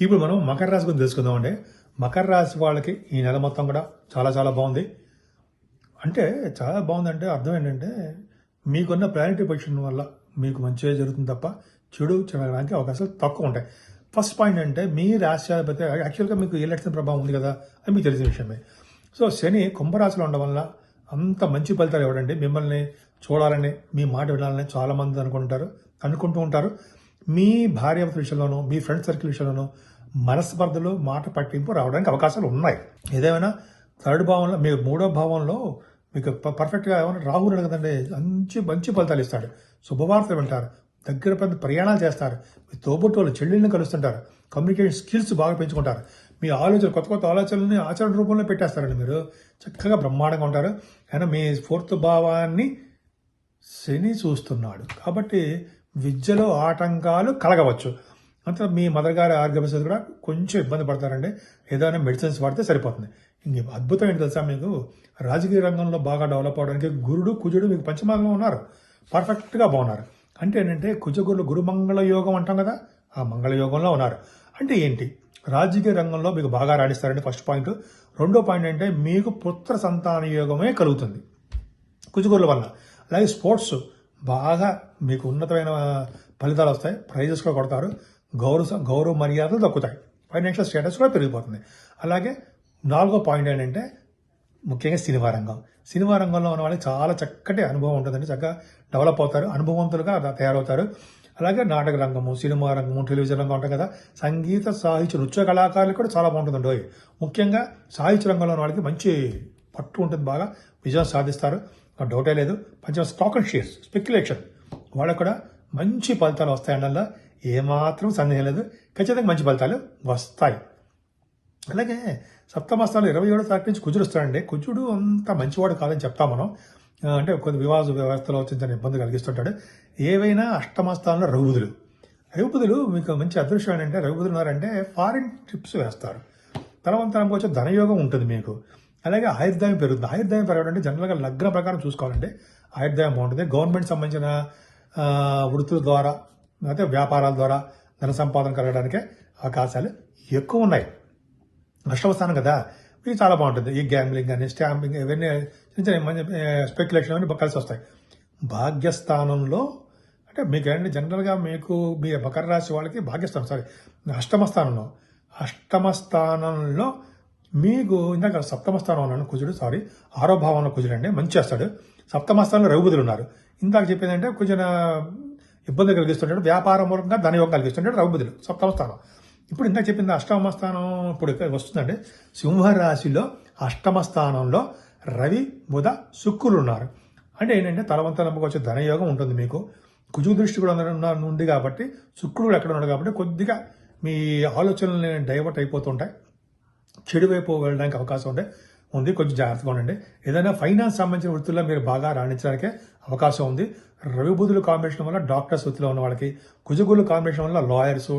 ఇప్పుడు మనం మకర రాశి గురించి తెలుసుకుందామండి. మకర రాశి వాళ్ళకి ఈ నెల మొత్తం కూడా చాలా చాలా బాగుంది. అంటే చాలా బాగుందంటే అర్థం ఏంటంటే మీకున్న ప్లానిటరీ పొజిషన్ వల్ల మీకు మంచిగా జరుగుతుంది తప్ప చెడు జరగడానికి అవకాశాలు తక్కువ ఉంటాయి. ఫస్ట్ పాయింట్ అంటే మీ రాష్ట్రాధిపతి యాక్చువల్గా మీకు ఎలక్షన్ లక్షణ ప్రభావం ఉంది కదా అని మీకు తెలిసిన విషయమే. సో శని కుంభరాశిలో ఉండడం వల్ల అంత మంచి ఫలితాలు ఇవ్వడండి మిమ్మల్ని చూడాలని మీ మాట వినాలని చాలామంది అనుకుంటారు అనుకుంటూ ఉంటారు. మీ భార్య విషయంలోనూ మీ ఫ్రెండ్ సర్కిల్ విషయంలోనూ మనస్పర్ధలు మాట పట్టింపు రావడానికి అవకాశాలు ఉన్నాయి. ఏదేమైనా థర్డ్ భావంలో మీ మూడో భావంలో మీకు పర్ఫెక్ట్గా ఏమైనా రాహుల్ కదండి మంచి మంచి ఫలితాలు ఇస్తాడు. శుభవార్తలు వింటారు. దగ్గర పెద్ద ప్రయాణాలు చేస్తారు. మీ తోబుట్టోళ్ళు చెల్లెళ్ళని కలుస్తుంటారు. కమ్యూనికేషన్ స్కిల్స్ బాగా పెంచుకుంటారు. మీ ఆలోచనలు కొత్త కొత్త ఆలోచనల్ని ఆచరణ రూపంలో పెట్టేస్తారండి మీరు. చక్కగా బ్రహ్మాండంగా ఉంటారు. అయినా మీ ఫోర్త్ భావాన్ని శని చూస్తున్నాడు. కాబట్టి విద్యలో ఆటంకాలు కలగవచ్చు. అంతా మీ మదర్ గారి ఆరోగ్య పరిస్థితి కూడా కొంచెం ఇబ్బంది పడతారండి. ఏదైనా మెడిసిన్స్ వాడితే సరిపోతుంది. ఇంక అద్భుతం ఏంటి తెలుసా మీకు? రాజకీయ రంగంలో బాగా డెవలప్ అవడానికి గురుడు కుజుడు మీకు పంచమాగంలో ఉన్నారు. పర్ఫెక్ట్గా బాగున్నారు. అంటే ఏంటంటే కుజగురులు గురుమంగళ యోగం అంటాం కదా ఆ మంగళ యోగంలో ఉన్నారు. అంటే ఏంటి? రాజకీయ రంగంలో మీకు బాగా రాణిస్తారండి ఫస్ట్ పాయింట్ రెండో పాయింట్ అంటే మీకు పుత్ర సంతాన యోగమే కలుగుతుంది. కుచుగుర్ల వల్ల. అలాగే స్పోర్ట్స్ బాగా మీకు ఉన్నతమైన ఫలితాలు వస్తాయి. ప్రైజెస్ కూడా కొడతారు. గౌరవ గౌరవ మర్యాదలు దక్కుతాయి. ఫైనాన్షియల్ స్టేటస్ కూడా పెరిగిపోతుంది. అలాగే నాలుగో పాయింట్ ఏంటంటే ముఖ్యంగా సినిమా రంగం. సినిమా రంగంలో ఉన్న వాళ్ళకి చాలా చక్కటి అనుభవం ఉంటుందండి. చక్కగా డెవలప్ అవుతారు. అనుభవంతులుగా తయారవుతారు. అలాగే నాటక రంగము సినిమా రంగము టెలివిజన్ రంగం ఉంటాయి కదా. సంగీత సాహిత్య నృత్య కళాకారులు కూడా చాలా బాగుంటుందండి ముఖ్యంగా సాహిత్య రంగంలో ఉన్న వాళ్ళకి మంచి పట్టు ఉంటుంది బాగా. విజయం సాధిస్తారు. డౌటే లేదు. పంచమ స్టాక్ అండ్ షేర్స్ స్పెక్యులేషన్ వాళ్ళకు కూడా మంచి ఫలితాలు వస్తాయనల్లో ఏమాత్రం సందేహం లేదు. ఖచ్చితంగా మంచి ఫలితాలు వస్తాయి. అలాగే సప్తమస్థాలు ఇరవై ఏడో తారీఖు నుంచి కుజుడు వస్తాడండి. కుజుడు అంత మంచివాడు కాదని చెప్తాం మనం. అంటే కొన్ని వివాహ వ్యవస్థలో వచ్చిన చిన్న ఇబ్బంది కలిగిస్తుంటాడు. ఏవైనా అష్టమస్థానంలో రఘుబుధులు. రఘుబుధులు మీకు మంచి అదృష్టం ఏంటంటే రఘుబుధులు ఉన్నారంటే ఫారిన్ ట్రిప్స్ వేస్తారు. తలవంతరం వచ్చే ధనయోగం ఉంటుంది మీకు. అలాగే ఆయుర్దాయం పెరుగుతుంది. ఆయుర్దాయం పెరగడం అంటే జనరల్గా లగ్న ప్రకారం చూసుకోవాలంటే ఆయుర్దాయం బాగుంటుంది. గవర్నమెంట్ సంబంధించిన వృత్తుల ద్వారా అయితే వ్యాపారాల ద్వారా ధన సంపాదన కలగడానికే అవకాశాలు ఎక్కువ ఉన్నాయి. అష్టమస్థానం కదా. ఇది చాలా బాగుంటుంది. ఈ గ్యాంబ్లింగ్ అని స్టాంపింగ్ ఇవన్నీ చిన్న చిన్న మంచి స్పెక్యులేషన్ అవన్నీ కలిసి వస్తాయి. భాగ్యస్థానంలో అంటే మీకు ఏంటంటే జనరల్గా మీకు మీ మకర రాశి వాళ్ళకి భాగ్యస్థానం సారీ అష్టమ స్థానంలో అష్టమ స్థానంలో మీకు ఇందాక సప్తమ స్థానం అన్నాను కుజుడు సారీ ఆరో భావంలో కుజుడు అండి మంచి చేస్తాడు. సప్తమ స్థానంలో రఘుబుధులు ఉన్నారు. ఇందాక చెప్పింది అంటే కొంచెం ఇబ్బంది కలిగిస్తుంటాడు వ్యాపార మూలంగా ధనయోగం కలిగిస్తుంటాడు రఘుబుధులు సప్తమ స్థానం ఇప్పుడు ఇందాక చెప్పింది అష్టమ స్థానం ఇప్పుడు వస్తుందండి. సింహరాశిలో అష్టమ స్థానంలో రవి బుధ శుక్రులు ఉన్నారు. అంటే ఏంటంటే తలవంతలంకి వచ్చే ధనయోగం ఉంటుంది మీకు. కుజు దృష్టి కూడా ఉన్న- ఉంది కాబట్టి శుక్రుడు ఎక్కడ ఉన్నాడు కాబట్టి కొద్దిగా మీ ఆలోచనలు డైవర్ట్ అయిపోతుంటాయి చెడు వైపు వెళ్ళడానికి అవకాశం ఉండే ఉంది. కొంచెం జాగ్రత్తగా ఉండండి. ఏదైనా ఫైనాన్స్ సంబంధించిన వృత్తుల్లో మీరు బాగా రాణించడానికే అవకాశం ఉంది. రవి బుధుల కాంబినేషన్ వల్ల డాక్టర్స్ వృత్తిలో ఉన్న వాళ్ళకి కుజగులు కాంబినేషన్ వల్ల లాయర్స్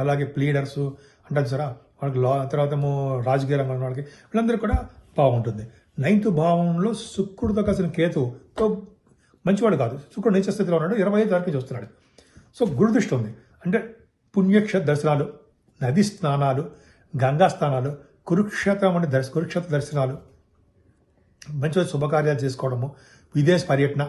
అలాగే ప్లీడర్స్ అంటారు సరే వాళ్ళకి లా తర్వాత రాజకీయ రంగంలో వాళ్ళకి వీళ్ళందరూ కూడా బాగుంటుంది. నైన్త్ భావంలో శుక్రుడితో కలిసిన కేతుతో మంచివాడు కాదు. శుక్రుడు నీచ స్థితిలో ఉన్నాడు. ఇరవై ఐదు వరకు చూస్తున్నాడు. సో గురుదృష్టి ఉంది. అంటే పుణ్యక్ష దర్శనాలు నది స్నానాలు గంగా స్నానాలు కురుక్షేత్రం అనే దర్శ కురుక్షేత్ర దర్శనాలు మంచి శుభకార్యాలు చేసుకోవడము విదేశ పర్యటన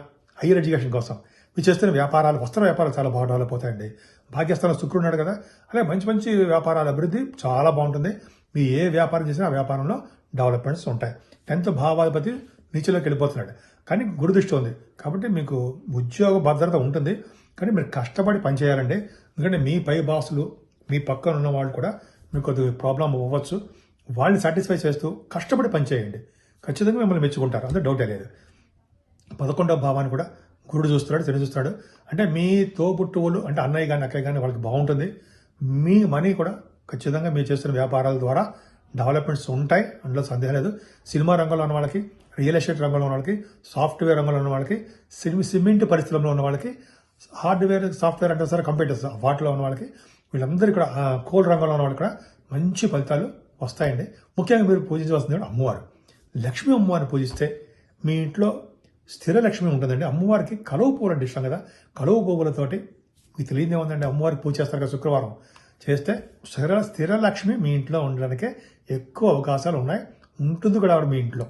హైయర్ ఎడ్యుకేషన్ కోసం. మీరు చేస్తున్న వ్యాపారాలు వస్త్ర వ్యాపారాలు చాలా బాగా డెవలప్ అవుతాయండి. భాగ్యస్థానం శుక్రుడు ఉన్నాడు కదా అలాగే మంచి మంచి వ్యాపారాల అభివృద్ధి చాలా బాగుంటుంది. మీ ఏ వ్యాపారం చేసినా ఆ వ్యాపారంలో డెవలప్మెంట్స్ ఉంటాయి. టెన్త్ భావాధిపతి నీచులోకి వెళ్ళిపోతున్నాడు. కానీ గురుదృష్టి ఉంది. కాబట్టి మీకు ఉద్యోగ భద్రత ఉంటుంది. కానీ మీరు కష్టపడి పనిచేయాలండి. ఎందుకంటే మీ పై బాసులు మీ పక్కన ఉన్న వాళ్ళు కూడా మీకు కొద్దిగా ప్రాబ్లం అవ్వచ్చు. వాళ్ళని సాటిస్ఫై చేస్తూ కష్టపడి పనిచేయండి ఖచ్చితంగా మిమ్మల్ని మెచ్చుకుంటారు. అంత డౌటే లేదు. పదకొండవ భావాన్ని కూడా గురుడు చూస్తున్నాడు శని చూస్తున్నాడు. అంటే మీ తోబుట్టువులు అంటే అన్నయ్య కానీ అక్కయ్య కానీ వాళ్ళకి బాగుంటుంది. మీ మనీ కూడా ఖచ్చితంగా మీరు చేస్తున్న వ్యాపారాల ద్వారా డెవలప్మెంట్స్ ఉంటాయి. అందులో సందేహం లేదు. సినిమా రంగంలో ఉన్న వాళ్ళకి రియల్ ఎస్టేట్ రంగంలో ఉన్న వాళ్ళకి సాఫ్ట్వేర్ రంగంలో ఉన్న వాళ్ళకి సిమి సిమెంట్ పరిశ్రమలో ఉన్న వాళ్ళకి హార్డ్వేర్ సాఫ్ట్వేర్ అంటే సరే కంప్యూటర్స్ వాటిలో ఉన్న వాళ్ళకి వీళ్ళందరికీ కూడా ఆ, కోల్ రంగంలో ఉన్న వాళ్ళు కూడా మంచి ఫలితాలు వస్తాయండి. ముఖ్యంగా మీరు పూజించవలసింది కూడా అమ్మవారు. లక్ష్మీ అమ్మవారిని పూజిస్తే మీ ఇంట్లో స్థిర లక్ష్మి ఉంటుందండి. అమ్మవారికి కలువ పువ్వులు అంటే ఇష్టం కదా. కలువ పువ్వులతోటి మీకు తెలియదే ఉందండి. అమ్మవారికి పూజ చేస్తారు కదా శుక్రవారం. చేస్తే స్థిర స్థిర లక్ష్మి మీ ఇంట్లో ఉండడానికే ఎక్కువ అవకాశాలు ఉన్నాయి. ఉంటుంది కూడా ఆవిడ మీ ఇంట్లో.